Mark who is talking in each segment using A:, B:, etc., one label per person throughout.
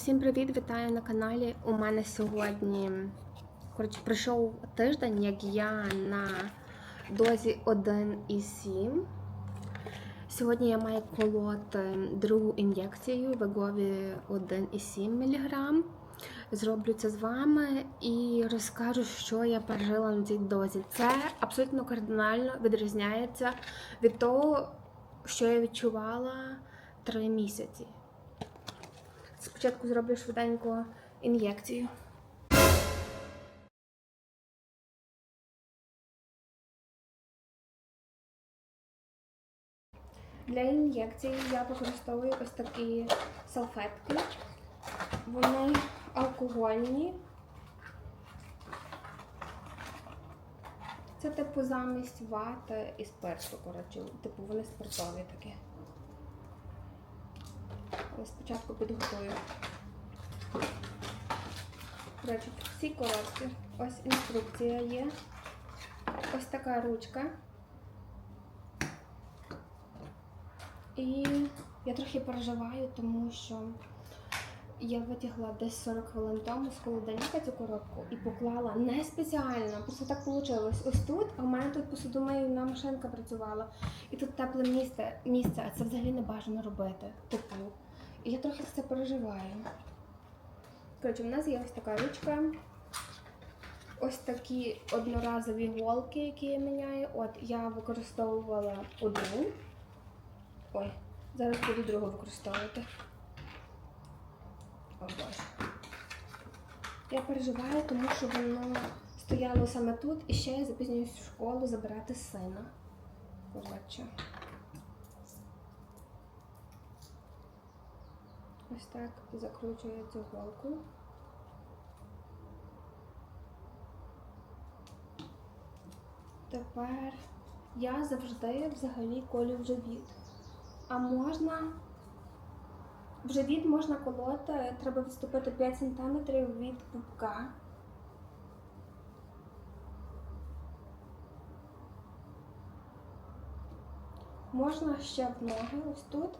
A: Всім привіт! Вітаю на каналі. У мене сьогодні коротше, пройшов тиждень, як я на дозі 1,7. Сьогодні я маю колоти другу ін'єкцію Вегові 1,7 мг. Зроблю це з вами і розкажу, що я пережила на цій дозі. Це абсолютно кардинально відрізняється від того, що я відчувала 3 місяці. Спочатку зроблю швиденько ін'єкцію. Для ін'єкції я використовую ось такі салфетки. Вони алкогольні. Це типу замість вати і спирту, коротше, типу вони спиртові такі. Спочатку підготую. До речі, всі коробки. Ось інструкція є. Ось така ручка. І я трохи переживаю, тому що я витягла десь 40 хвилин тому з холодильника цю коробку і поклала не спеціально, просто так вийшло. Ось тут, а в мене тут посудомийна машинка працювала. І тут тепле місце, місце, а це взагалі не бажано робити. Типу. Я трохи це переживаю. Коротше, в нас є ось така ручка. Ось такі одноразові голки, які я міняю. От я використовувала одну. Ой, зараз буду другу використовувати. О боже. Я переживаю, тому що воно стояло саме тут і ще я запізнююсь в школу забирати сина. Коротше. Ось так закручую цю голку. Тепер я завжди взагалі колю в живіт. А можна в живіт можна колоти, треба відступити 5 см від пупка. Можна ще в ноги, ось тут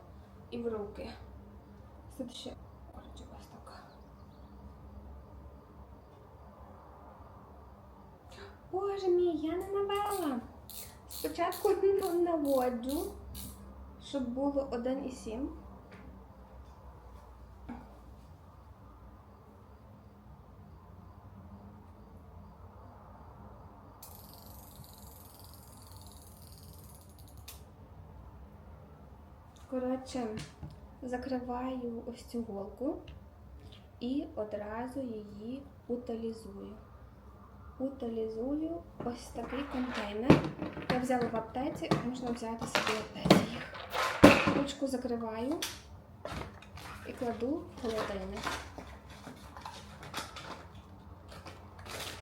A: і в руки. Тут ще. Боже мій, я не навела. Спочатку наводжу, щоб було 1,7. Коротше, закриваю ось цю голку і одразу її утилізую. Утилізую ось такий контейнер. Я взяла в аптеці, можна взяти собі в аптеці їх. Ручку закриваю і кладу в холодильник.